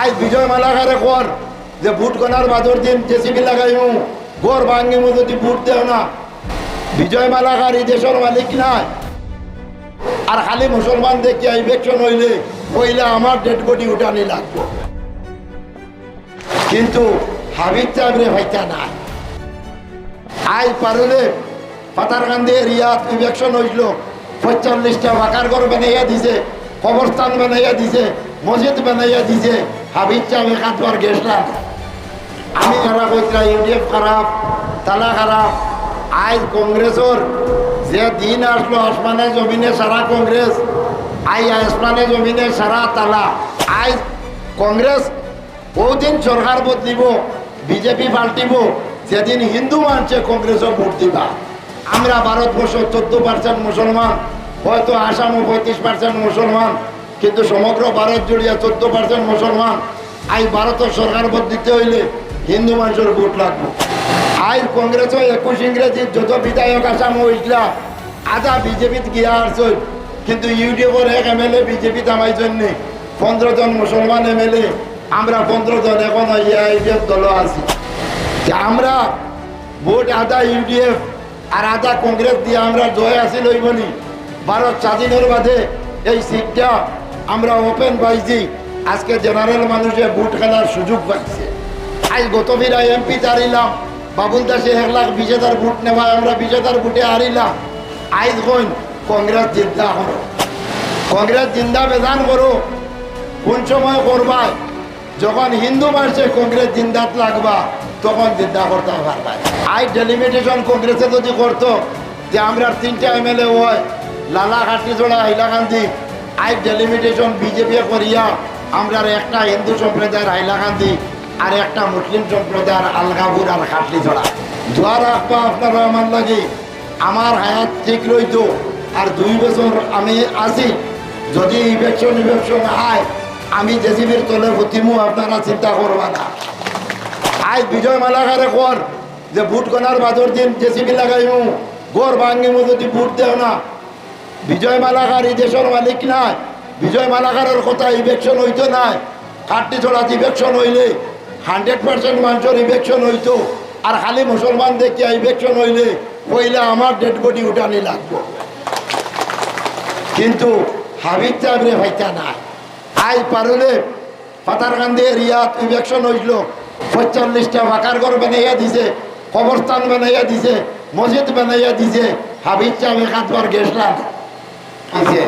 আজ বিজয় মালাকারে কর। যে ভোট করার বাদর দিন জেসিবি লাগাইমু গোর ভাঙ্গিমু যদি ভোট দেও না। বিজয় মালাকার এই দেশের মালিক নাই। আর খালি মুসলমান দেখি ইলেকশন হইলে হইলে আমার ডেড বডি উঠানি লাগবে। কিন্তু হাবিব চাবরে ভাইটা নাই। আই পারলে পাতারকান্দি এরিয়াত ইলেকশন হইল, পঁয়তাল্লিশটা বাকার ঘর বানাইয়া দিছে, কবরস্থান বানাইয়া দিছে, মসজিদ বানাইয়া দিছে। হাবিব চাবে কাতবার গেছিলাম আমি খারাপ হইতরা ইউডিএফ খারাপ, তালা খারাপ। আজ কংগ্রেসর যে দিন আসলো, আসমানে জমিনে সারা কংগ্রেস, আই আসমানে জমিনে সারা তালা। আজ কংগ্রেস বহুদিন সরকার বদলিব বিজেপি পাল্টিব সেদিন হিন্দু মানুষে কংগ্রেসও ভোট দিবা। আমরা ভারতবর্ষ চোদ্দ পার্সেন্ট মুসলমান, হয়তো আসামও পঁয়ত্রিশ পার্সেন্ট মুসলমান কিন্তু সমগ্র ভারত জুড়িয়া চোদ্দ পার্সেন্ট মুসলমান। আই ভারতের সরকার বদলিতে হইলে হিন্দু মানুষের ভোট লাগবে। আই কংগ্রেসও একুশ ইংরেজির যত বিধায়ক আসাম হয়েছিল আধা বিজেপিত গিয়া আসছে। কিন্তু ইউটিউবের এক এম এল এ বিজেপি তামাই জন্য পনেরো জন মুসলমান এম এল এ আমরা পনেরো জন, এখন ইউডিএফ দল আছি। যে আমরা ভোট আধা ইউডিএফ আর আধা কংগ্রেস দিয়ে আমরা জয় আসি লইবনি ভারত স্বাধীনের বাদে এই সিটটা আমরা ওপেন পাইছি। আজকে জেনারেল মানুষে ভোট খেলার সুযোগ পাইছে। আজ গত ফিরা এমপি হারিলাম। বাবুল দাসে এক লাখ বিশ হাজার ভোট নেওয়ায় আমরা বিশ হাজার ভোটে হারিলাম। আইজ কইন কংগ্রেস জিন্দা করো কংগ্রেস জিন্দা বেদান করো। কোন সময় করবায় যখন হিন্দু মানুষে কংগ্রেস জিন্দাত লাগবা, তখন জিন্দা করতে পারবা। আই ডেলিমিটেশন কংগ্রেসে যদি করতো, যে আমরা তিনটা এম এল এ হয়, লালা কাটিজোড়া হাইলাকান্দি আই ডেলিমিটেশন বিজেপি করিয়া আমরা একটা হিন্দু সম্প্রদায়ের হাইলাকান্দি আর একটা মুসলিম সম্প্রদায়ের আলগাপুর আর খাটলি ছড়া দোয়া রাখবা আপনারা আমার লাগে, আমার হায়াত ঠিক রইতো আর দুই বছর আমি আছি। যদি ইলেকশন ইলেকশন আয় আমি জেসিবির তলে ভতিমু, আপনারা চিন্তা করবা না। আজ বিজয় মালাকারে কর যে ভোট করার বাদর দিন জেসিবি লাগাইমু, গোর ভাঙ্গিমু যদি ভোট দেও না বিজয় মালাকার এই দেশের মালিক নাই। বিজয় মালাকারের কথা ইলেকশন হইতো নাই। কাটটি ছড়া ইলেকশন হইলে হান্ড্রেড পার্সেন্ট মানুষের ইলেকশন হইতো। আর খালি মুসলমান দেখিয়া ইলেকশন হইলে হইলে আমার ডেড বডি উঠানি লাগবে। কিন্তু হাবিব চাবরে ভাইটা নাই। আই পারলে পাতারকান্দি এরিয়াত ইলেকশন হইল। পঁয়তাল্লিশটা বাকার ঘর বানাইয়া দিছে, কবরস্থান বানাইয়া দিছে, মসজিদ বানাইয়া দিছে। হাবিব চাবে কাতবার গেছিলাম। কিসে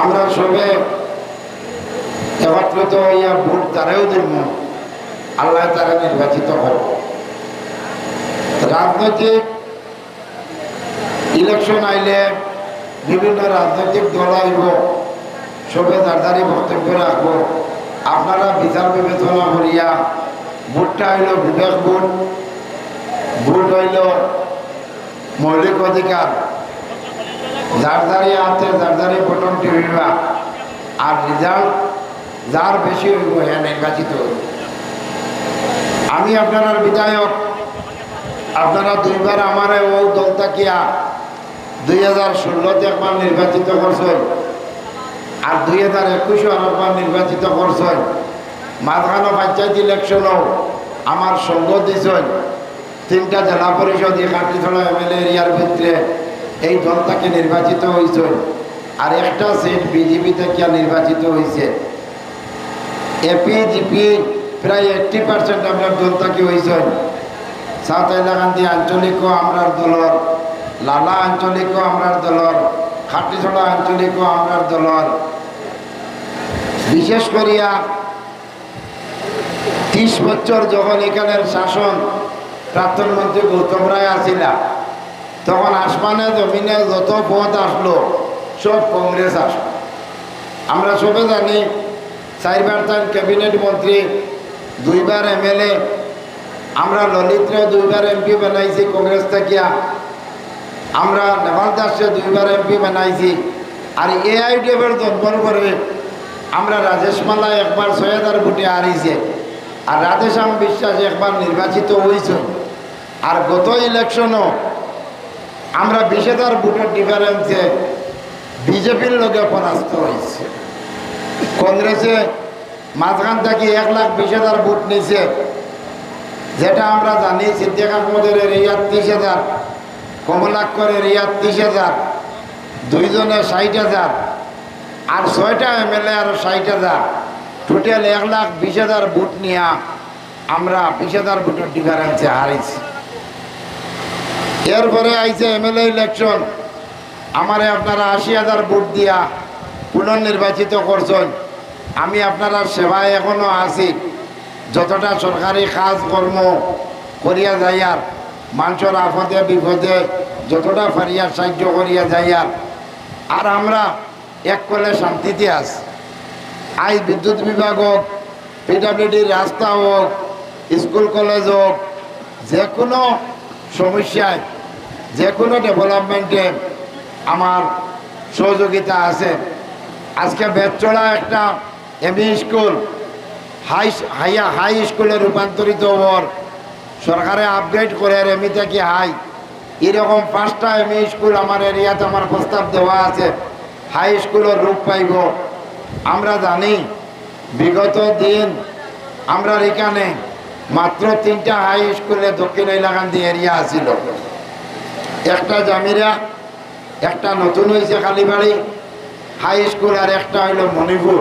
আমরা সবে একত্রিত হইয়া ভোট তারাও দিব আল্লাহ তারা নির্বাচিত হব রাজনৈতিক ইলেকশন আইলে বিভিন্ন রাজনৈতিক দল আইব, সবে দাঁড়ারি বক্তব্য রাখব। আপনারা বিচার বিবেচনা করিয়া ভোটটা হইল বিবেক ভোট ভোট হইল মৌলিক অধিকার। যার আছে যার যারই বটন টিভিবা আর রেজাল্ট যার বেশি হইব হ্যাঁ নির্বাচিত হইব। আমি আপনার বিধায়ক, আপনারা দুইবার আমার ও দল তাকিয়া দুই হাজার ষোলোতে একবার নির্বাচিত করছেন আর দুই হাজার একুশে আরেকবার নির্বাচিত করছেন। মাঝখানো পঞ্চায়েত ইলেকশনও আমার সঙ্গ দিয়েছেন তিনটা জেলা পরিষদ কাটিছড়া এম এল এরিয়ার ভিতরে এই দলটাকে নির্বাচিত হয়েছেন আর একটা সিট বিজেপি থেকে নির্বাচিত হয়েছে এপি জিপি প্রায় এইট্টি পার্সেন্ট আমরা দলটাকে হয়েছেন সাউথ হাইলাকান্দি আঞ্চলিকও আমরার দলর, লালা আঞ্চলিকও আমরার দলর, খাটিছড়া আঞ্চলিকও আমরার দলর। বিশেষ করিয়া ত্রিশ বছর যখন এখানের শাসন, প্রাক্তন মন্ত্রী গৌতম রায় আসিলা তখন আসমানে, জমিনে যত পদ আসলো, সব কংগ্রেস আসলো। আমরা সবে জানি, চারবার তার ক্যাবিনেট মন্ত্রী, দুইবার এমএলএ, আমরা ললিতরে দুইবার এমপি বানাইছি কংগ্রেস থেকে আমরা নেভাল দাসে দুইবার এমপি বানাইছি। আর এআইডিএফের জন্মর করে আমরা রাজেশ মালা একবার ছয় হাজার ভোটে হারিয়েছে। আর রাধেশ্যাম বিশ্বাস একবার নির্বাচিত হয়েছে। আর গত ইলেকশনও আমরা বিশ হাজার ভোটের ডিফারেন্সে বিজেপির লোকে পরাস্ত হয়েছে। কংগ্রেসে মাঝখান থেকে এক লাখ বিশ হাজার ভোট নিছে যেটা আমরা জানি সিদ্দিক আহমদের রিয়াদ ত্রিশ হাজার, কমলাক্ষরের রিয়াদ ত্রিশ হাজার দুইজনে ষাট হাজার, আর ছয়টা এমএলএ আর ষাট হাজার। টোটাল এক লাখ বিশ হাজার ভোট নিয়ে আমরা বিশ হাজার ভোটের ডিফারেন্সে হারিয়েছি। এরপরে আইছে এমএলএ ইলেকশন। আমারে আপনারা আশি হাজার ভোট দিয়া পুনর্নির্বাচিত করছেন। আমি আপনারা সেবায় এখনও আছি। যতটা সরকারি কাজ কর্ম করিয়া যাইয়ার মানুষের আপদে বিপদে যতটা ফারিয়ার সাহায্য করিয়া যাইয়ার আর। আমরা এক কলে শান্তিতে আস আই বিদ্যুৎ বিভাগ হোক পিডাব্লিউডির রাস্তা হোক, স্কুল কলেজ হোক যে কোনো সমস্যায় যে কোনো ডেভেলপমেন্টে আমার সহযোগিতা আছে। আজকে বেচড়া একটা এমই স্কুল হাই হাইয়া হাই স্কুলে রূপান্তরিত হওয়ার সরকারে আপগ্রেড করে আর এমই থেকে হাই এরকম পাঁচটা এমই স্কুল আমার এরিয়াতে আমার প্রস্তাব দেওয়া আছে হাই স্কুলের রূপ পাইব। আমরা জানি, বিগত দিন আমরা এখানে মাত্র তিনটা হাই স্কুলে দক্ষিণ এলাকান্দি এরিয়া আছিল একটা জামিরা, একটা নতুন হয়েছে কালীবাড়ি হাই স্কুল আর একটা হইল মণিপুর।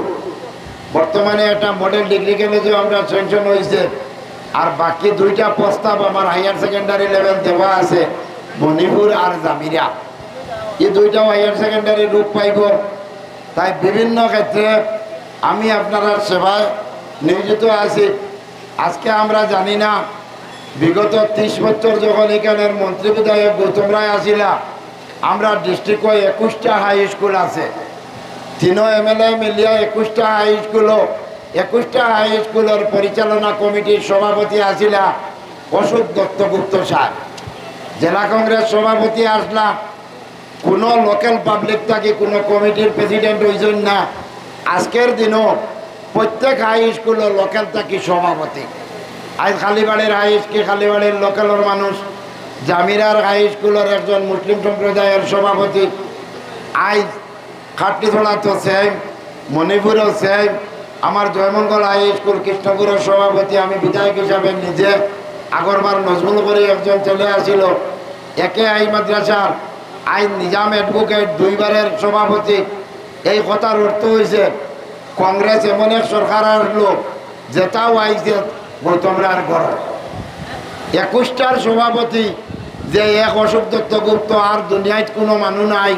বর্তমানে একটা মডেল ডিগ্রি কলেজেও আমরা সেকশন হয়েছে আর বাকি দুইটা প্রস্তাব আমার হায়ার সেকেন্ডারি লেভেল দেওয়া আছে, মণিপুর আর জামিরা। এই দুইটাও হায়ার সেকেন্ডারি রূপ পাইব। তাই বিভিন্ন ক্ষেত্রে আমি আপনারা সেবায় নিয়োজিত আছি। আজকে আমরা জানি না বিগত ত্রিশ বছর যখন এখানের মন্ত্রী বিধায়ক গৌতম রায় আসিলা, আমরা ডিস্ট্রিক্টে একুশটা হাই স্কুল আছে। তিন এম এল এমএলএ মিলিয়া একুশটা হাই স্কুলও একুশটা হাই স্কুলের পরিচালনা কমিটির সভাপতি আসিলা অশোক দত্তগুপ্ত স্যার। জেলা কংগ্রেস সভাপতি আসলা, কোনো লোকাল পাবলিক থাকি কোনো কমিটির প্রেসিডেন্ট হয়েছেন না। আজকের দিনও প্রত্যেক হাই স্কুলের লোকাল থাকি সভাপতি। আজ খালিবাড়ির হাই স্কুল খালিবাড়ির লোকালের মানুষ? জামিরার হাই স্কুলের একজন মুসলিম সম্প্রদায়ের সভাপতি। আজ খাট্টিছড়া তো সেম মণিপুরও সেম আমার জয়মঙ্গল হাই স্কুল কৃষ্ণপুরের সভাপতি, আমি বিধায়ক হিসাবে নিজে আগরবার নজরুল করে একজন চলে আসিল। একে আই মাদ্রাসার আইন নিজাম অ্যাডভোকেট দুইবারের সভাপতি। এই কথার অর্থ হয়েছে কংগ্রেস এমন এক সরকার আসলো যেটাও আইছে গৌতমরার গড় একুশটার সভাপতি যে এক অশোক দত্তগুপ্ত আর দুনিয়ায় কোনো মানুষ নাই।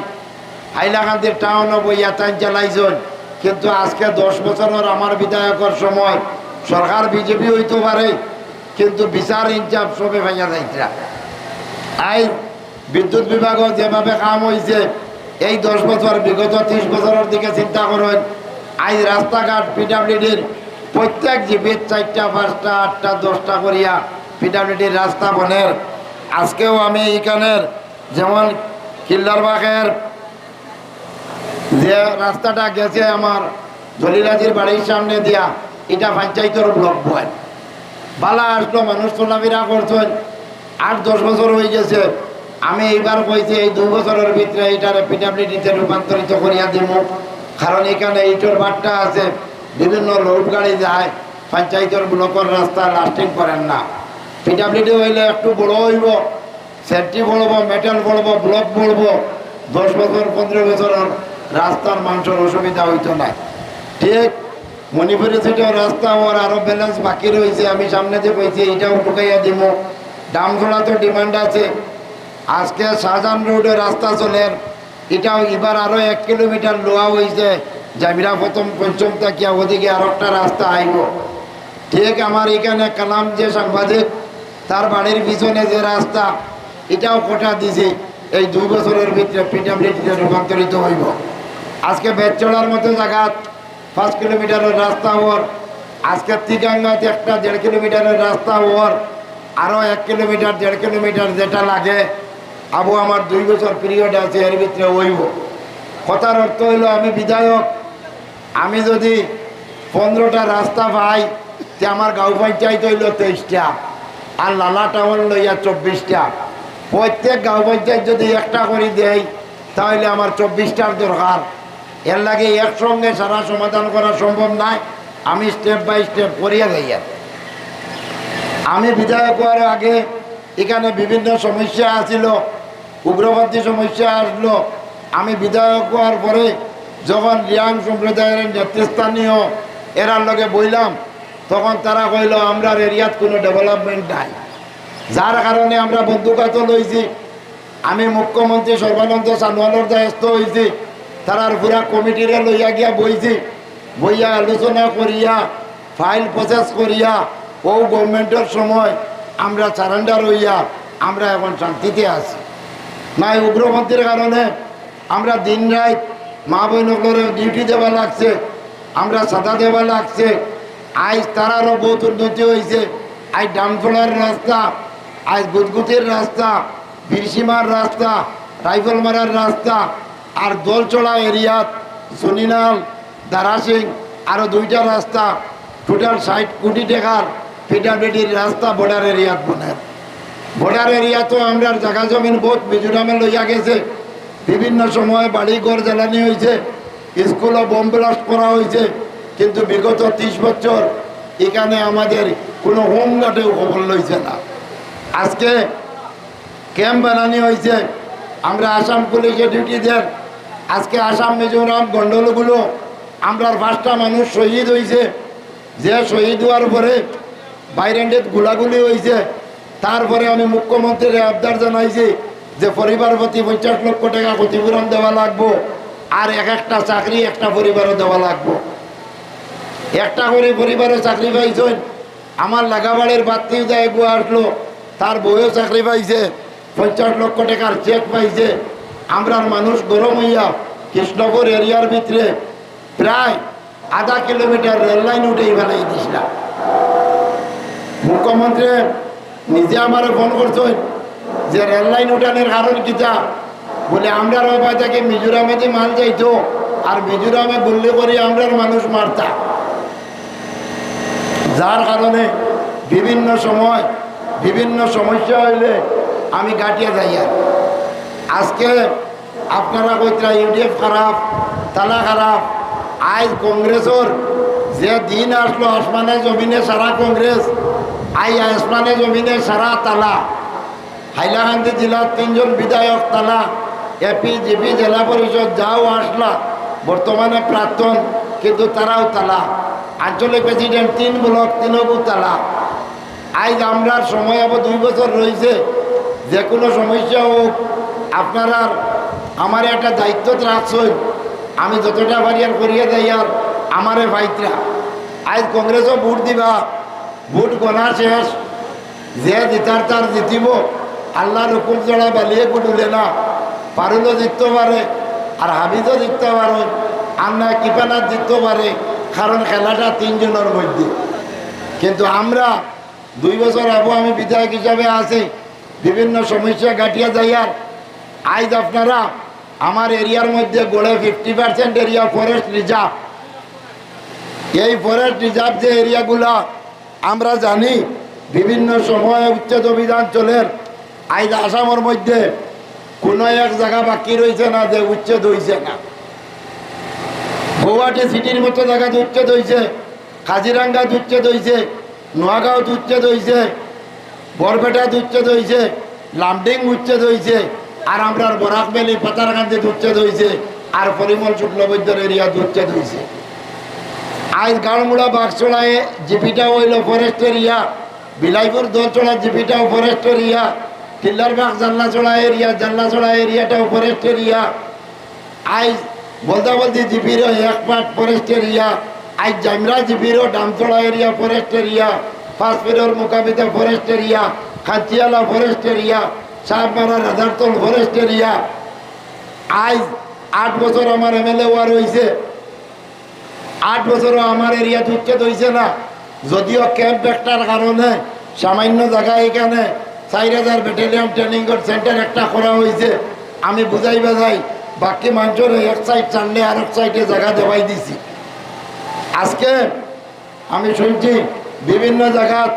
হাইলাকান্দির টাউন বইয়া তাই চালাইছেন কিন্তু আজকে দশ বছরের আমার বিধায়কের সময় সরকার বিজেপি হইতে পারে, কিন্তু বিচার ইনচাপ সবে ভাইয়া যাইতরা আই, বিদ্যুৎ বিভাগও যেভাবে কাম হয়েছে এই দশ বছর, বিগত ত্রিশ বছরের দিকে চিন্তা করেন আজ রাস্তাঘাট পিডাব্লিউডির প্রত্যেক জীবিত চারটা, পাঁচটা, আটটা, দশটা করিয়া পিডাব্লিউডির রাস্তা বনের। আজকেও আমি এইখানের যেমন কিল্লারবাগের যে রাস্তাটা গেছে আমার জলিরাজির বাড়ির সামনে দিয়া, এটা পঞ্চায়েতের ব্লক বয়। বালা আসলো, মানুষ চলাফেরা করছেন আট, দশ বছর হয়ে গেছে। আমি এইবার কইছি, এই দুই বছরের ভিতরে এইটারে পিডাব্লিউডিতে রূপান্তরিত করিয়া দিব কারণ এখানে এইটোর বাট্টা আছে। বিভিন্ন লোড গাড়ি যায়, পঞ্চায়েতের ব্লকের রাস্তা লাস্টিং করেন না। পিডাব্লিউডি হইলে একটু বড় হইব সেফটি বলব মেটাল বলব ব্লক বলব, দশ বছর, পনেরো বছরের রাস্তার মানুষের অসুবিধা হইতো না। ঠিক মণিপুরি সিটেও রাস্তা ওর আরও ব্যালেন্স বাকি রয়েছে, আমি সামনে যে কইছি, এইটাও ঢুকাইয়া দিব। দামঝোড়া তো ডিমান্ড আছে। আজকে শাহজাহান রোডে রাস্তা চলে, এটাও এবার আরও এক কিলোমিটার লোয়া হয়েছে জামিরা প্রথম পঞ্চম তাকিয়া ওদিকে আর একটা রাস্তা আইব। ঠিক আমার এখানে কালাম যে সাংবাদিক, তার বাড়ির পিছনে যে রাস্তা, এটাও কোটা দিছে। এই দুই বছরের ভিতরে পিডাব্লিউডিতে রূপান্তরিত হইব। আজকে বেচড়ার মতো জায়গা, পাঁচ কিলোমিটারের রাস্তা ওর। আজকে তিগাঙ্গাতে একটা দেড় কিলোমিটারের রাস্তা ওর। আরও এক কিলোমিটার, দেড় কিলোমিটার যেটা লাগে, আবু আমার দুই বছর পিরিয়ড আছে, এর ভিতরে হইব। কথার অর্থ হইল আমি বিধায়ক আমি যদি পনেরোটা রাস্তা পাই, তে আমার গাঁও পঞ্চায়েত হইল তেইশটা, আর লালা টাউন লইয়া চব্বিশটা। প্রত্যেক গাঁও পঞ্চায়েত যদি একটা করে দেয় তাহলে আমার চব্বিশটার দরকার। এর লাগে একসঙ্গে সারা সমাধান করা সম্ভব নয় আমি স্টেপ বাই স্টেপ করিয়া যাইয়া আমি বিধায়ক হওয়ার আগে এখানে বিভিন্ন সমস্যা আসিল, উগ্রপন্থী সমস্যা আসলো। আমি বিধায়ক হওয়ার পরে যখন রিয়াং সম্প্রদায়ের নেতৃস্থানীয় এরার লগে বইলাম, তখন তারা কইল, আমরা এরিয়াত কোনো ডেভেলপমেন্ট নাই। যার কারণে আমরা বন্ধুকাত লইছি। আমি মুখ্যমন্ত্রী সর্বানন্দ সানোয়ালের দায়স্থ হয়েছি তারার পুরা কমিটিরে লইয়া গিয়া বইছি। বইয়া আলোচনা করিয়া, ফাইল প্রসেস করিয়া, ও গভর্নমেন্টের সময় আমরা সারেন্ডার হইয়া আমরা এখন শান্তিতে আছি। না এই উগ্রপন্থীর কারণে আমরা দিন রাত মা বোনগুলোর ডিউটি দেওয়া লাগছে, আমরা সাদা দেওয়া লাগছে। আজ তারারও বহুত উন্নতি হয়েছে আজ ডামফোলার রাস্তা, আজ গুদগুতির রাস্তা, বীরসীমার রাস্তা, রাইফল মারার রাস্তা, আর দোলচড়া এরিয়াত সুনিনাল দারাসিং আরও দুইটা রাস্তা টোটাল ষাট কোটি টাকার পিটাপিটির রাস্তা বর্ডার এরিয়াত বনের বর্ডার এরিয়া তো আমরা জায়গা জমিন বহুত মিজোরামে লইয়া গেছে। বিভিন্ন সময়ে বাড়ি ঘর জ্বালানি হয়েছে স্কুলও বোম ব্লাস্ট করা হয়েছে, কিন্তু বিগত ত্রিশ বছর এখানে আমাদের কোনো হোম গার্ডেও খবর লইছে না। আজকে ক্যাম্প বানানি হয়েছে, আমরা আসাম পুলিশে ডিউটি দেন। আজকে আসাম মিজোরাম গন্ডলগুলো আমরা পাঁচটা মানুষ শহীদ হয়েছে। যে শহীদ হওয়ার পরে বাইরেন্ডেত গুলাগুলি হয়েছে, তারপরে আমি মুখ্যমন্ত্রীর আবদার জানাইছি যে পরিবার প্রতি পঞ্চাশ লক্ষ টাকা ক্ষতিপূরণ দেওয়া লাগবো, আর এক একটা চাকরি একটা পরিবারও দেওয়া লাগবো। একটা করে পরিবারে চাকরি পাইছেন, আমার লাগাবাড়ির বাত্তি যায় গো আসলো, তার বউও চাকরি পাইছে, পঞ্চাশ লক্ষ টাকার চেক পাইছে। আমরার মানুষ গরম হইয়া কৃষ্ণপুর এরিয়ার ভিতরে প্রায় আধা কিলোমিটার রেল লাইন উঠেই ফেলাই দিছিলাম। মুখ্যমন্ত্রী নিজে আমার ফোন করছেন যে রেললাইন উঠানের কারণ কিতা বলে আমরা রবা থেকে মিজোরামে যে মাল যাইতো, আর মিজোরামে গুল্লি করে আমরার মানুষ মারতা। যার কারণে বিভিন্ন সময়, বিভিন্ন সমস্যা হইলে আমি গাটিয়ে যাই আজকে আপনারা কইতরা ইউডিএফ খারাপ, তালা খারাপ আজ কংগ্রেসের যে দিন আসলো, আসমানে জমিনে সারা কংগ্রেস, আই আসমানে জমিনে সারা তালা। হাইলাকান্দি জেলার তিনজন বিধায়ক তালা এপি জিপি জেলা পরিষদ যাও আসলা, বর্তমানে প্রাক্তন, কিন্তু তারাও তালা। আঞ্চলিক প্রেসিডেন্ট তিন ব্লক তিনবু তালা। আজ আমরা সময় আবার দুই বছর রয়েছে, যে কোনো সমস্যা হোক, আপনারা আমার একটা দায়িত্ব রাখছেন আমি যতটা পারি আর করিয়ে দেয় আর আমারে ভাইতরা আজ কংগ্রেসও ভোট দিবা, ভোট গণা শেষ, যে জিতার তার জিতিব। আল্লাহর হুকুম ছাড়া বালিয়ে গুডুলে না। পারুলও জিততে পারে, আর হাবিজও জিততে পারে, আর না কিপানার জিততে পারে, কারণ খেলাটা তিনজনের মধ্যে। কিন্তু আমরা দুই বছর আবু আমি বিধায়ক হিসাবে আছি, বিভিন্ন সমস্যা গাটিয়া যাই আর। আজ আপনারা আমার এরিয়ার মধ্যে গড়ে fifty percent area forest reserve এই ফরেস্ট রিজার্ভ যে এরিয়াগুলা আমরা জানি, বিভিন্ন সময়ে উচ্ছেদ অভিযান চলে। আজ আসামের মধ্যে কোনো এক জায়গা বাকি রয়েছে না যে উচ্ছেদ হয়েছে না। গৌহাটি সিটির মতো জায়গাতে উচ্ছেদ হয়েছে কাজিরাঙ্গাত উচ্ছেদ হয়েছে নোয়াগাঁওত উচ্ছেদ হয়েছে বরপেটাত উচ্ছেদ হয়েছে লামডিং উচ্ছেদ হয়েছে আর আমরা বরাক ভ্যালি পাতারকান্দিত উচ্ছেদ হয়েছে আর পরিমল শুক্লবৈদ্যর এরিয়া উচ্ছেদ হয়েছে আজ গাড়মুড়া বাগচড়ায় জিপিটা হইল forest area Bilaipur Dolchara জিপিটাও forest area Tillarbag Jallachara area Jallachara এরিয়াটাও forest area আজ বলতে জিপিরও এক পার্ট ফরেস্ট এরিয়া আজ জামরা জিপিরও ডামচড়া এরিয়া ফরেস্ট এরিয়া পাঁচপিরোর মোকাবিতে forest area Khachiala forest area Sahmara Radhartal forest area আজ আট বছর আমার এমএলএ ওয়ার হয়েছে আট বছরও আমার এরিয়াতে উচ্ছেদ হয়েছে না। যদিও ক্যাম্প একটার কারণে সামান্য জায়গায় এখানে। চার হাজার ব্যাটালিয়ান ট্রেনিং সেন্টার একটা করা হয়েছে। আমি বুঝাই বাজাই, বাকি মানুষের এক সাইড চানলে আর এক সাইডে জায়গা দেওয়াই দিছি। আজকে আমি শুনছি, বিভিন্ন জায়গাত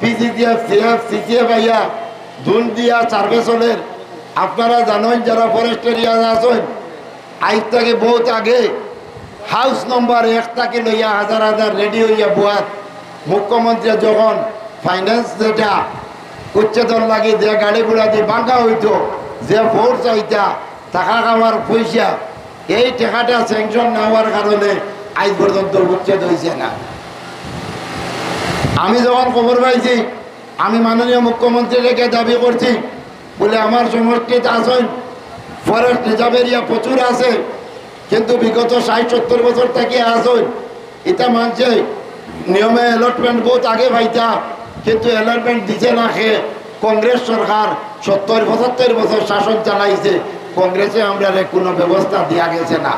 পিজিটিএফ সিএফ সিসিএফ আইয়া ধুন দিয়া সার্ভে চলের আপনারা জানেন, যারা ফরেস্ট এরিয়া আছেন, আজ থেকে বহুত আগে হাউস নম্বর এক তাকে লইয়া হাজার হাজার রেডি হইয়া বুয়াত। মুখ্যমন্ত্রী যখন ফাইন্যান্স যেটা উচ্ছেদন লাগি যে গাড়ি ঘোড়া দিয়ে বাঙ্কা হইতো, যে ফোর্স আইতা, টাকা খাওয়ার পয়সা, এই টাকাটা স্যাংশন না হওয়ার কারণে আজ পর্যন্ত উচ্ছেদ হয়েছে না। আমি যখন খবর পাইছি, আমি মাননীয় মুখ্যমন্ত্রীকে দাবি করছি, বলে আমার সমষ্টিত আসেন ফরেস্ট রিজার্ভ এরিয়া প্রচুর আছে, কিন্তু বিগত ষাট, সত্তর বছর থেকে আসেন, এটা মানছে, নিয়মে অ্যালটমেন্ট বহুত আগে পাইতা কিন্তু অ্যালটমেন্ট দিছে না সে। কংগ্রেস সরকার সত্তর, পঁচাত্তর বছর শাসন চালাইছে। কংগ্রেসে আমরা কোনো ব্যবস্থা দেওয়া গেছে না।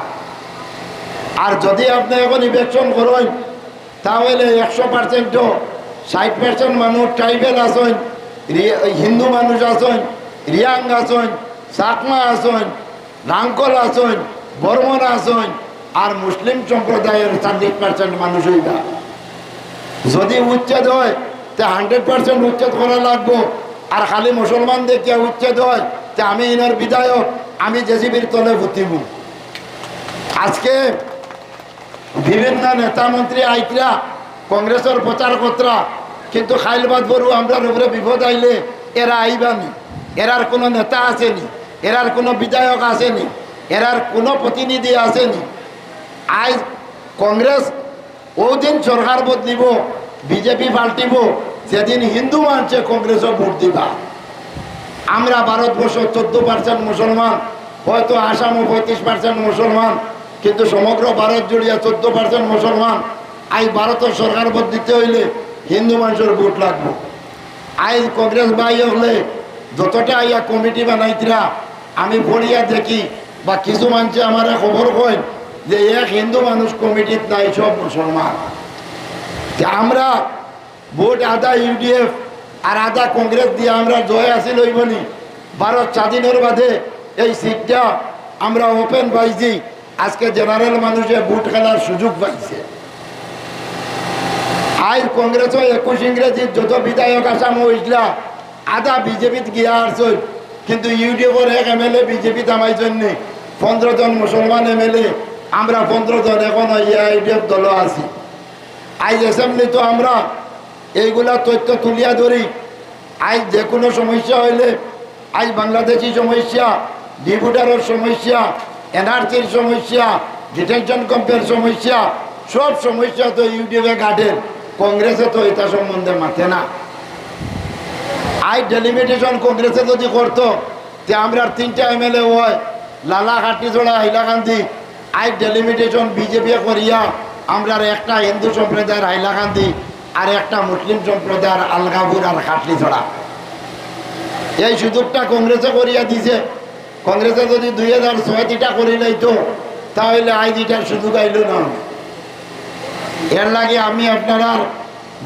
আর যদি আপনি এখন ইলেকশন করেন, তাহলে একশো পার্সেন্টও ষাট পার্সেন্ট মানুষ ট্রাইবেল আছেন, রি- হিন্দু মানুষ আছেন, রিয়াং আছেন চাকমা আছেন রাঙ্কল আছেন, বর্মন আছেন, আর মুসলিম সম্প্রদায়ের চাল্লিশ পার্সেন্ট মানুষ হইবা যদি উচ্ছেদ হয় তে হান্ড্রেড পার্সেন্ট উচ্ছেদ করা লাগবো। আর খালি মুসলমান দেখিয়া উচ্ছেদ হয়, তে আমি ইনার বিধায়ক, আমি জেসিবির তলে ভুতিব। আজকে বিভিন্ন নেতা মন্ত্রী আইকরা, কংগ্রেসের প্রচার কর্তা, কিন্তু খাইলবাদ বড়ু আমরা উপরে বিপদ আইলে এরা আইবানি এরার কোনো নেতা আসেনি এরার কোনো বিধায়ক আসেনি এরার কোনো প্রতিনিধি আসেনি আজ কংগ্রেস ওদিন সরকার বদলিব বিজেপি পাল্টিব সেদিন হিন্দু মানুষে কংগ্রেসও ভোট দিবা। আমরা ভারতবর্ষ চোদ্দ পার্সেন্ট মুসলমান, হয়তো আসামও পঁয়ত্রিশ পার্সেন্ট মুসলমান, কিন্তু সমগ্র ভারত জুড়িয়া চোদ্দ পার্সেন্ট মুসলমান। আই ভারতের সরকার ভোট দিতে হইলে হিন্দু মানুষের ভোট লাগবো। আই কংগ্রেস বাই হলে যতটা আইয়া কমিটি বানাইতরা, আমি পড়িয়া দেখি, বা কিছু মানুষে আমার খবর কয় যে এক হিন্দু মানুষ কমিটিত নাই, সব মুসলমান। তা আমরা ভোট আধা ইউডিএফ আর আধা কংগ্রেস দিয়ে আমরা জয় আসিল হইবনি। ভারত স্বাধীনের বাদে এই সিটটা আমরা ওপেন পাইছি। আজকে জেনারেল মানুষে ভোট খেলার সুযোগ পাইছে। আজ কংগ্রেসও একুশ ইংরেজির যত বিধায়ক আসাম হয়েছিল আধা বিজেপিত গিয়া আসছে। কিন্তু ইউডিএফের এক এম এল এ বিজেপি থামাই জন্য পনেরো জন মুসলমান এম এল এ আমরা পনেরো জন এখন ইউডিএফ দল আছি। আজ অ্যাসেম্বলি তো আমরা এইগুলা তথ্য তুলিয়া ধরি আজ যে কোনো সমস্যা হইলে আজ বাংলাদেশি সমস্যা, ডিপুটারের সমস্যা, এনআরসির সমস্যা, ডিটেনশন ক্যাম্পের সমস্যা, সব সমস্যা তো ইউটিউবে গাঠেন কংগ্রেসে তো এটা সম্বন্ধে মাথে না। আই ডেলিমিটেশন কংগ্রেসে যদি করতো, তে আমরা তিনটা এমএলএ হয়, লালা হাটিজোড়া হাইলাকান্দি, আই ডেলিমিটেশন বিজেপি করিয়া আমরা একটা হিন্দু সম্প্রদায়ের হাইলাকান্দি আর একটা মুসলিম সম্প্রদায়ের আলগাপুর আর খাটলিছড়া এই সুযোগটা কংগ্রেসে করিয়া দিছে। কংগ্রেসে যদি দুই হাজার ছয়টিটা করি লাইতো, তাহলে আই দিটার সুযোগ আইল না। এর লাগে আমি আপনারা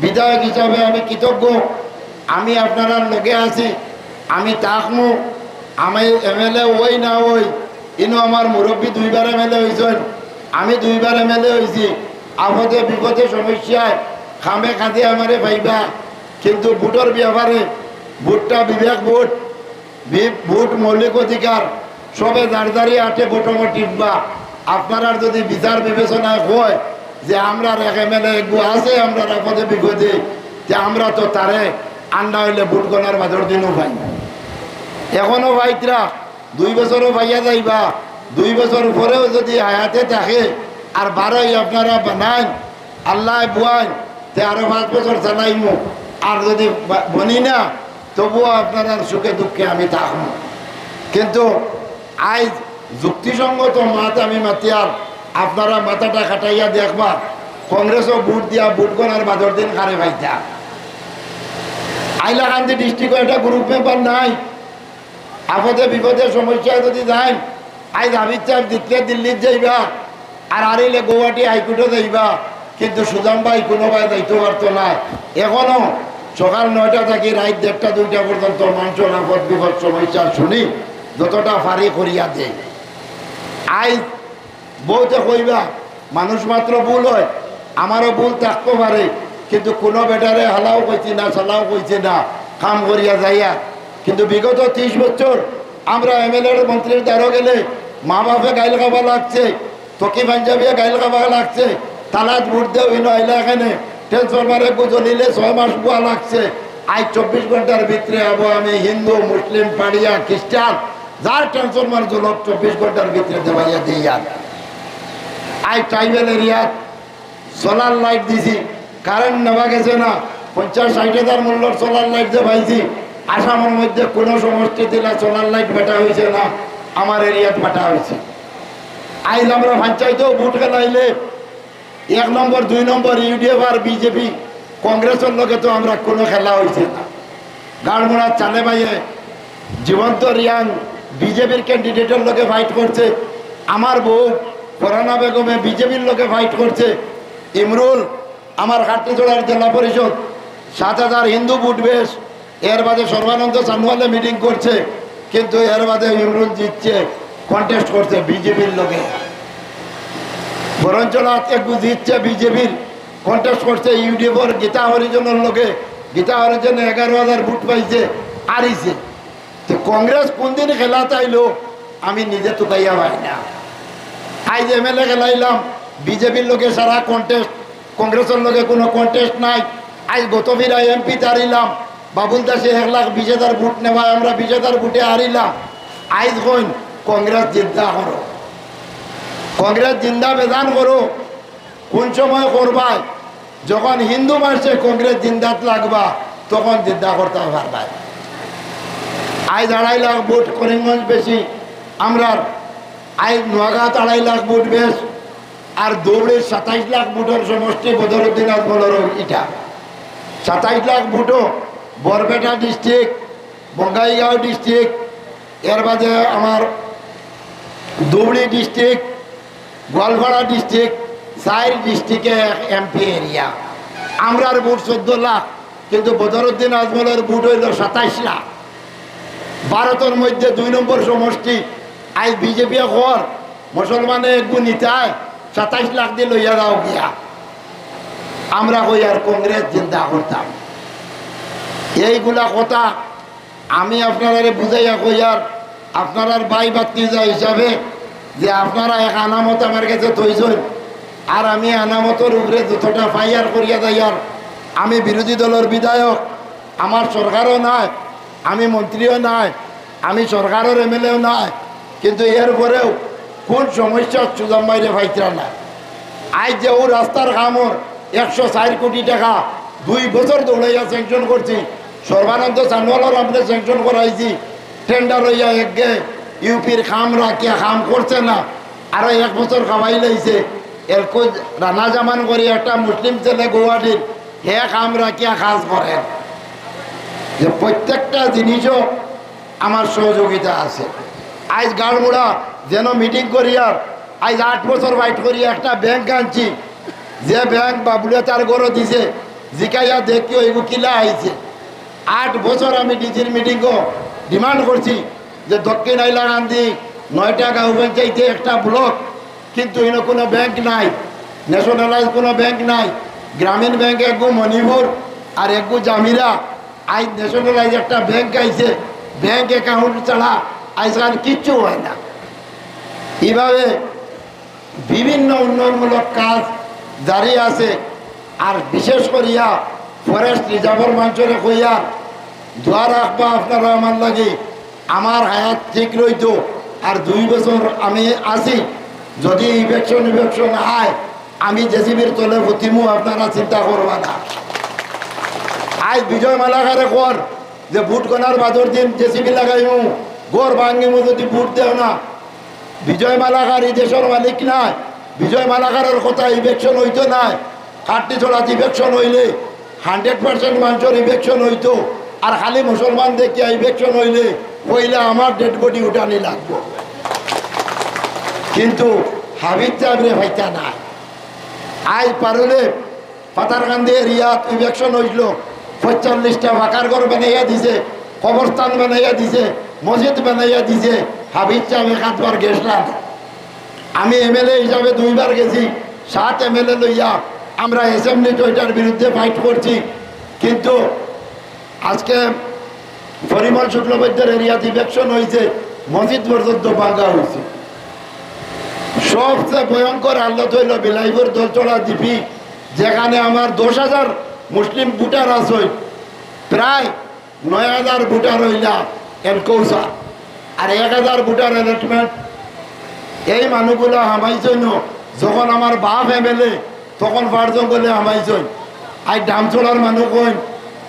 বিধায়ক হিসাবে আমি কৃতজ্ঞ। আমি আপনারা লোকে আছি, আমি তাকমু, আমি এমএলএ ওই না ওই ইনো আমার মুরব্বী দুইবার এমএলএ হয়েছেন আমি দুইবার এমএলএ হয়েছি আপদে বিপদে সমস্যায় খামে খাঁদে আমারে পাইবা। কিন্তু ভোটের ব্যাপারে ভোটটা বিবেক ভোট ভোট মৌলিক অধিকার, সবে দাঁড়দারি আটে ভোটমো টিপবা আপনারা যদি বিচার বিবেচনা হয় যে আমরা এক এমএলএ একগু আছে, আমরা আপদে বিপদে যে আমরা তো তারে আন্ডা হইলে ভোট গণার বাদর দিনও পাই এখনও ভাইতরা দুই বছরও ভাইয়া যাইবা, দুই বছর পরেও যদি হায়াতে থাকে আর বারোই আপনারা বানান আল্লাহ বুয়ান তে আরও পাঁচ বছর চালাইমু। আর যদি বনি না, তবুও আপনারা সুখে দুঃখে আমি থাকব কিন্তু আজ যুক্তিসঙ্গত মাত আমি মাতিয়ার আপনারা মাথাটা খাটাইয়া দেখবা, কংগ্রেসও ভোট দিয়া ভোট গণার বাদর দিন কারে ভাইতা। হাইলাকান্দি ডিস্ট্রিক্ট একটা গ্রুপ মেম্বার নাই। আপদে বিপদে সমস্যায় যদি যান আজ অমিত শাহ দিতলে দিল্লিত যাইবা। আর আরিলে গৌহাটি হাইকোর্টে যাইবা। কিন্তু সুদাম ভাই কোনো ভাই যাইতে পারতো না। এখনও সকাল নয়টা থেকে, রাত দেড়টা, দুইটা পর্যন্ত মানুষের আপদ বিপদ সমস্যা শুনি, যতটা ফারি করিয়া দেয় আজ বউতে কইবা, মানুষ মাত্র ভুল হয়, আমারও ভুল থাকতে পারে, কিন্তু কোনো বেটারে হালাও কইছি না, সালাও কইছে না, কাম করিয়া যাইয়া। কিন্তু বিগত ত্রিশ বছর আমরা এমএলএ মন্ত্রীর দ্বারও গেলে মা বাপে গাইল খাওয়া লাগছে তকি পাঞ্জাবি গাইল খাবা লাগছে। তালাত ভোট দেও ইনো আইলা এখানে। ট্রান্সফরমারে গুজলিলে ছয় মাস বুয়া লাগছে। আজ চব্বিশ ঘণ্টার ভিতরে হব আমি হিন্দু, মুসলিম, পাড়িয়া, খ্রিস্টান, যার ট্রান্সফরমার জলক চব্বিশ ঘণ্টার ভিতরে দেওয়াইয়া আর। আই ট্রাইবেল এরিয়াত সোলার লাইট দিছি। কারেন্ট নেওয়া গেছে না। পঞ্চাশ, ষাট হাজার মূল্যর সোলার লাইট যে পাইছি। আসামের মধ্যে কোনো সমষ্টি না সোলার লাইট বেটা হয়েছে না। আমার এরিয়াত বেটা হয়েছে আইল আমরা পঞ্চায়েতেও ভোট খেলাইলে এক নম্বর, দুই নম্বর, ইউডিএফ আর বিজেপি, কংগ্রেসের লোকে তো আমরা কোনো খেলা হয়েছে না। গাড়মোড়া চালে বাইয়ে জীবন্ত রিয়াং বিজেপির ক্যান্ডিডেটের লোকে ফাইট করছে, আমার বউ ফরানা বেগমে বিজেপির লোকে ফাইট করছে, ইমরুল, আমার হাট্টিচড়ার জেলা পরিষদ, সাত হাজার হিন্দু বুট বেশ, এর বাদে সর্বানন্দ সানোয়ালে মিটিং করছে, কিন্তু এর বাদে ইমরুল জিতছে। কন্টেস্ট করছে বিজেপির লোকে। বরঞ্চলাত একটু জিতছে বিজেপির। কন্টেস্ট করছে ইউডিএফর গীতা হরিজনের লোকে। গীতা হরিজন এগারো হাজার ভোট পাইছে হারিছে তো কংগ্রেস কোনদিন খেলা চাইলো, আমি নিজে তো পাইয়া পাই না। আজ এম এল এ খেলাইলাম, বিজেপির লোকে সারা কন্টেস্ট কংগ্রেসের লোকে কোনো কন্টেস্ট নাই। আজ গত ফিরা এমপি হারিলাম বাবুল দাসে এক লাখ বিশ হাজার ভোট নেওয়া আমরা বিশ হাজার ভোটে হারিলাম। আইজ কইন কংগ্রেস জিন্দা করো। কংগ্রেস জিন্দা বেদান করো। কোন সময় করবাই যখন হিন্দু মারছে কংগ্রেস জিন্দাত লাগবা। তখন জিন্দা করতে পারবাই আজ আড়াই লাখ ভোট করিমগঞ্জ বেশি। আমরা আজ নোয়াগাঁত আড়াই লাখ ভোট বেশ। আর দৌড়ের সাতাইশ লাখ ভোটের সমষ্টি বদরুদ্দিন আজমলের ইটা। সাতাইশ লাখ ভোটও বরপেটা ডিস্ট্রিক্ট, বঙ্গাইগাঁও ডিস্ট্রিক্ট। এর বাদে আমার ধুবড়ি ডিস্ট্রিক্ট গোয়ালপাড়া ডিস্ট্রিক্ট চার ডিস্ট্রিক্টে এমপি এরিয়া। আমরার ভোট চোদ্দ লাখ, কিন্তু বদরুদ্দিন আজমলের ভোট হইল সাতাইশ লাখ। ভারতের মধ্যে দুই নম্বর সমষ্টি, আজ বিজেপি কর মুসলমানে একগু নিতায় সাতাইশ লাখ দিয়ে লইয়া দাও গিয়া। আমরা কই আর কংগ্রেস চিন্তা করতাম। এইগুলা কথা আমি আপনারা বুঝাইয়া কই আর আপনার ভাই বাতিজা হিসাবে যে আপনারা এক আনামত আমার কাছে তৈছেন আর আমি আনামতের উপরে যতটা ফাইয়ার করিয়া যাই, আর আমি বিরোধী দলের বিধায়ক, আমার সরকারও নাই, আমি মন্ত্রীও নাই, আমি সরকারের এমএলএও নাই, কিন্তু এর পরেও কোন সমস্যা সুজাম বাইরে ফাইতরা না আজ যে ও রাস্তার কামর একশো ষাট কোটি টাকা দুই বছর দৌড়াইয়া স্যাংশন করছি, সর্বানন্দ সানোয়ালর আমরা স্যাংশন করাইছি টেন্ডার হইয়া একগে ইউপির খাম রাখিয়া খাম করছে না। আরও এক বছর খাওয়াই লাইছে। এরকম রানা জামান করি একটা মুসলিম ছেলে গুয়াহাটির, হে খাম রাখিয়া কাজ করেন। যে প্রত্যেকটা জিনিসও আমার সহযোগিতা আছে। আজ গাড়মুড়া যেন মিটিং করিয়ার আজ আট বছর বাইট করিয়া একটা ব্যাংক আনছি। যে ব্যাংক বাবুলে তার গরো দিছে, জিকাইয়া দেখিও এগু কিলা আইছে। আট বছর আমি ডিজির মিটিংও ডিমান্ড করছি যে দক্ষিণ হাইলাকান্দি নয়টা গাঁও পঞ্চায়েতে একটা ব্লক, কিন্তু এনে কোনো ব্যাংক নাই, ন্যাশনালাইজ কোনো ব্যাংক নাই, গ্রামীণ ব্যাংক একগু মণিপুর আর একগু জামিরা আজ ন্যাশনালাইজ একটা ব্যাংক আইছে, ব্যাংক অ্যাকাউন্ট ছাড়া আজকাল কিচ্ছু হয় না। এইভাবে বিভিন্ন উন্নয়নমূলক কাজ জারি আছে, আর বিশেষ করিয়া ফরেস্ট রিজার্ভর মঞ্চরে কইয়া দোয়া রাখবা আপনারা আমার লাগে। আমার হায়াত ঠিক রইতো। আর দুই বছর আমি আছি। যদি ইভেকশন ইভেকশন আয় আমি জেসিবির তলে ভতিমু আপনারা চিন্তা করবা না। আজ বিজয় মালাকারে কর যে বুট কনার বাদর দিন জেসিবি লাগাইমু। গোর ভাঙ্গিমু যদি বুট দেও না। বিজয় মালাকার এই দেশের মালিক নাই। বিজয় মালাকারের কথা ইভেকশন হইতো নাই। কাটটি চড়াত ইভেকশন হইলে। হান্ড্রেড পার্সেন্ট মানুষের ইভেকশন হইতো। আর খালি মুসলমান দেখিয়া ইভেকশন হইলে হইলে আমার ডেড বডি উঠানি লাগবো। কিন্তু হাবিব চাবরে ভাইতা নাই। আই পারলে পাতারকান্দি এরিয়াত ইলেকশন হইল, পঁয়তাল্লিশটা ফাঁকার ঘর বানাইয়া দিছে, কবরস্থান বানাইয়া দিছে, মসজিদ বানাইয়া দিছে, হাবিব চাবে সাতবার গেছিলাম। আমি এমএলএ হিসাবে দুইবার গেছি, সাত এমএলএ লইয়া আমরা অ্যাসেম্বলি ওইটার বিরুদ্ধে ফাইট করছি। কিন্তু আজকে পরিমল শুক্লবৈদ্যের এরিয়াতে ইলেকশন হয়েছে মসজিদ পর্যন্ত ভাঙ্গা হয়েছে। সবচেয়ে ভয়ঙ্কর আল্লাহ হইল বিলাইপুর দোলচড়া জিপি, যেখানে আমার দশ হাজার মুসলিম ভোটার আছে, প্রায় নয় হাজার ভোটার হইলা এনকৌসা আর এক হাজার ভোটার অ্যালটমেন্ট এই মানুষগুলো হামাইছেন যখন আমার বাপ এমএলএ তখন পাড় জঙ্গলে হামাইছেন আই ডামচোলার মানুষ কইন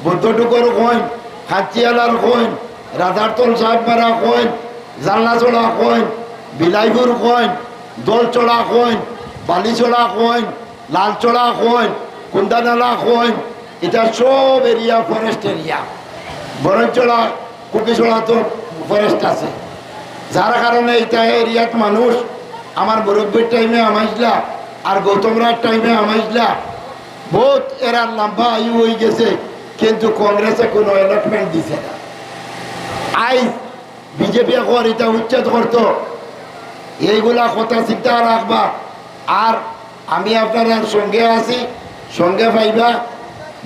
বৌদ্ধটুকুর কইন, খাচিয়ালার কইন রাধারতল সাহেব মারা কইন জাল্লাচোলা কইন বিলাইপুর কইন, দোলচোলা কইন, বালিচোলা কইন, লালচোলা কইন, কুন্দানালা কইন, এটা সব এরিয়া ফরেস্ট এরিয়া। বরঞ্চলা কুকিচোলা তো ফরেস্ট আছে। যার কারণে এটা এরিয়াত মানুষ আমার মুরব্বীর টাইমে আমাইছিলা আর গৌতমরার টাইমে আমাইছিলা বহুত এরা লম্বা আয়ু হয়ে গেছে। কিন্তু কংগ্রেসে কোনো অ্যালটমেন্ট দিছে না। আই, বিজেপি এখন এটা উচ্ছেদ করতো। এইগুলা কথা চিন্তা রাখবা। আর আমি আপনার সঙ্গে আছি, সঙ্গে পাইবা।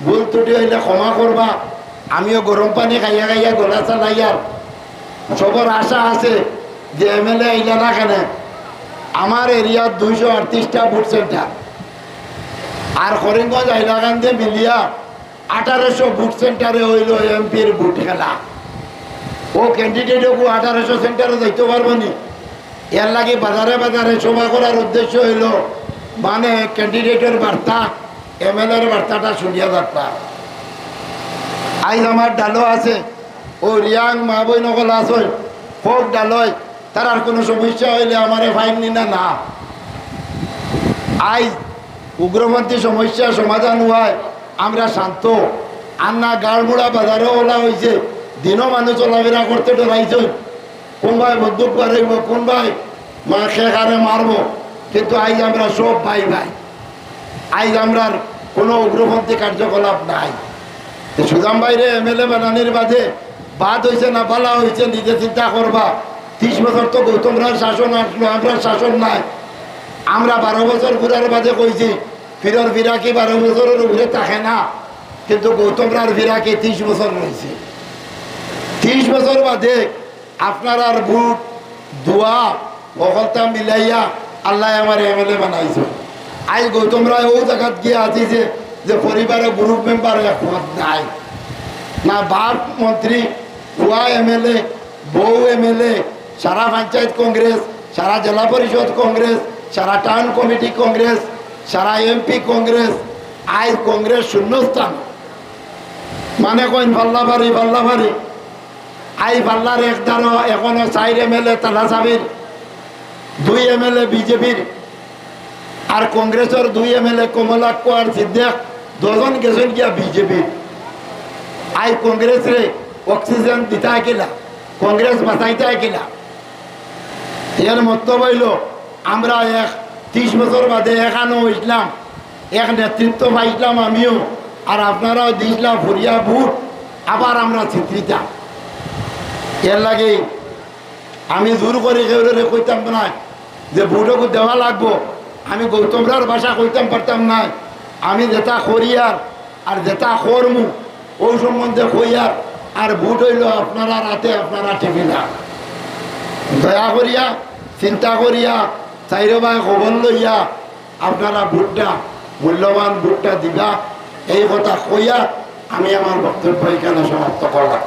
ভুল ত্রুটি হইলে ক্ষমা করবা। আমিও গরম পানি খাইয়া খাইয়া গলা চালাইয়ার সবর আশা আছে যে এম এল এ আইলা না কেন? আমার এরিয়ার দুইশো আটত্রিশটা ভোট সেন্টার আর করিমগঞ্জ, হাইলাকান্দি মিলিয়া আঠারোশো বুথ সেন্টারে হইল এমপির বুথ খেলা। ও ক্যান্ডিডেটও আঠারোশো সেন্টারে যাইতে পারব নি। এর লাগে বাজারে বাজারে সভা করার উদ্দেশ্য হইল মানে ক্যান্ডিডেটের বার্তা এম এল এর বার্তাটা শুনিয়া যাত্রা। আইজ আমার ডালো আছে, ও রিয়াং মা বই নকল আছে হোক ডালয়, তার আর কোনো সমস্যা হইলে আমার ফাইন নিনা না আইজ উগ্রপন্থী সমস্যা সমাধান হওয়ায় আমরা শান্ত। আন্না গাড়মুড়া বাজারও ওলা হয়েছে দিনও মানুষ চলাফেরা করতে ডরাইছে। কোনবাই বন্দুক পারাইব কোনবাই মা খেকারে মারবো? কিন্তু আইজ আমরা সব ভাই ভাই। আইজ আমরা কোনো উগ্রপন্থী কার্যকলাপ নাই। সুদাম বাইরে এম এল এ বানানির বাদে বাদ হয়েছে না পালা হয়েছে নিজে চিন্তা করবা। ত্রিশ বছর তো গৌতম রায়ের শাসন আসলো আমরা শাসন নাই। আমরা বারো বছর ঘুরার বাদে কইছি ফিরর ফিরাকি বারো বছরের উপরে থাকে না। কিন্তু গৌতম রায়ের ফিরাকি ত্রিশ বছর রয়েছে। ত্রিশ বছর বাদে আপনার আর বুট দোয়া অকলতা মিলাইয়া আল্লাহ আমার এম এল এ বানাইছে। আই গৌতম রায় ও জায়গাত গিয়ে আছি যে যে পরিবারের গ্রুপ মেম্বার একমত নাই। না বাপ মন্ত্রী ভুয়া এমএলএ বউ এমএলএ সারা পঞ্চায়েত কংগ্রেস, সারা জেলা পরিষদ কংগ্রেস, সারা টাউন কমিটি কংগ্রেস সারা এমপি কংগ্রেস আই কংগ্রেস শূন্যস্থান। মানে কইন পাল্লাবাড়ি পাল্লাবাড়ি আই পাল্লার একদারও এখনও চার এমএলএ তালা সাবির দুই এমএলএ বিজেপির, আর কংগ্রেসের দুই এম এল এ কমলাক্ষ আর সিদ্দেক, দজন গেছেন গিয়া বিজেপির। আই কংগ্রেস রে অক্সিজেন দিতে কিলা, কংগ্রেস বাঁচাইতে কিলা। এর মত হইল, আমরা এক ত্রিশ বছর বাদে এখানো হইলাম এক নেতৃত্ব পাইলাম আমিও। আর আপনারাও দিয়েছিলাম ফুরিয়া ভোট আবার আমরা চিত্রিতা এর লাগে আমি জোর করে কেউরে কইতাম না যে ভোটকে দেওয়া লাগবো। আমি গৌতমরার ভাষা কইতাম পারতাম না। আমি যেটা করিয়ার আর যেটা করমু ওই সম্বন্ধে কইয়ার আর ভোট হইল আপনারা রাতে আপনারা টেবিলা দয়া করিয়া, চিন্তা করিয়া চাইর ভাই খবর লইয়া, আপনারা ভোটটা, মূল্যবান ভোটটা দিবা। এই কথা কইয়া আমি আমার বক্তব্য এখানে সমাপ্ত করলাম।